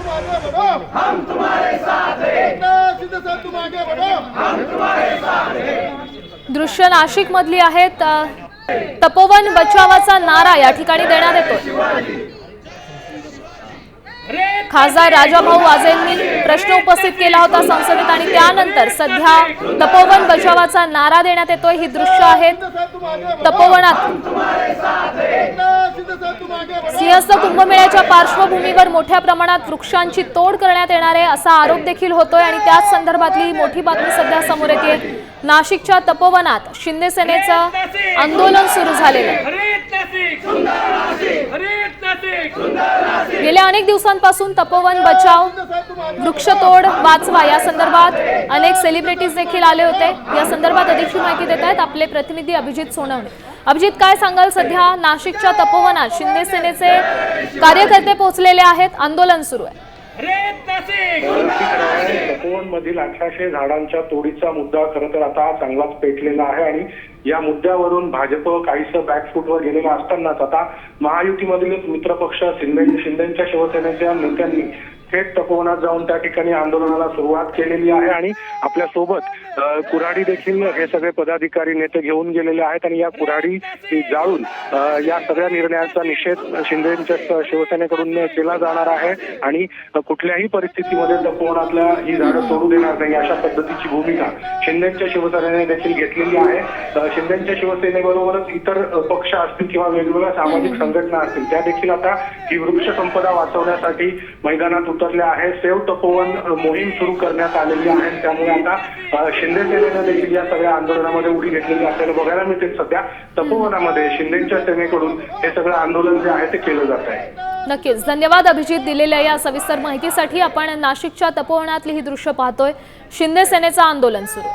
तुम आगे बढ़ो हम तुम्हारे साथ हैं। शिंदे साहब तुम आगे बढ़ो दृश्य नाशिक मधली आहेत तपोवन बचावाचा नारा या ठिकाणी देण्यात येतो खासदार राजाभाऊ वाजेंनी प्रश्न उपस्थित केला होता संसदेत आणि त्यानंतर सध्या तपोवन बचावाचा नारा देण्यात येतोय. ही दृश्य आहेत तपोवनात शिंदे साहब तुम आगे बढ़ो सिंहस्थ कुंभमेळ्याच्या पार्श्वभूमीवर मोठ्या प्रमाणात वृक्षांची तोड करण्यात येणार आहे असा आरोप देखील होतोय आणि त्याच संदर्भातली ही मोठी बातमी सध्या समोर येते. नाशिकच्या तपोवनात शिंदे सेनेचं आंदोलन सुरू झालेलं आहे. गेल्या अनेक दिवसांपासून तपोवन बचाव वृक्षतोड वाचवा या संदर्भात अनेक सेलिब्रिटीज देखील आले होते. या संदर्भात अधिकची माहिती देत आहेत आपले प्रतिनिधी अभिजित सोनवणे. अभिजित काय सांगाल सध्या? नाशिकच्या तपोवनात शिंदे सेनेचे कार्यकर्ते पोहोचलेले आहेत. आंदोलन सुरू आहे. हरित मधील अठराशे झाडांच्या तोडीचा मुद्दा खरं तर आता चांगलाच पेटलेला आहे आणि या मुद्द्यावरून भाजप काहीसं बॅकफूटवर गेलेलं असतानाच आता महायुतीमधीलच मित्रपक्ष शिंदे शिंदेच्या शिवसेनेच्या नेत्यांनी थेट तपोवनात जाऊन त्या ठिकाणी आंदोलनाला सुरुवात केलेली आहे आणि आपल्यासोबत कुऱ्हाडी देखील हे सगळे पदाधिकारी नेते घेऊन गेलेले आहेत आणि या कुऱ्हाडी जाळून या सगळ्या निर्णयाचा निषेध शिंदेच्या शिवसेनेकडून केला जाणार आहे आणि कुठल्याही परिस्थितीमध्ये तपोवनातल्या ही झाडं सोडू देणार नाही अशा पद्धतीची भूमिका शिंदेच्या शिवसेनेने देखील घेतलेली आहे. शिंदेच्या शिवसेनेबरोबरच इतर पक्ष असतील किंवा वेगवेगळ्या सामाजिक संघटना असतील त्या देखील आता ही वृक्ष संपदा वाचवण्यासाठी मैदानात उतरल्या आहे. सेव तपोवन मोहीम सुरू करण्यात आलेली आहे. त्यामुळे आता शिंदे सेनेनं देखील या सगळ्या आंदोलनामध्ये उडी घेतलेली आपल्याला बघायला मिळते सध्या तपोवनामध्ये शिंदेच्या सेनेकडून हे सगळं आंदोलन जे आहे ते केलं जात आहे. नक्कीच. धन्यवाद अभिजित दिलेल्या या सविस्तर माहितीसाठी आपण नाशिकच्या तपोवनातली ही दृश्य पाहतोय. शिंदे सेनेचं आंदोलन सुरू.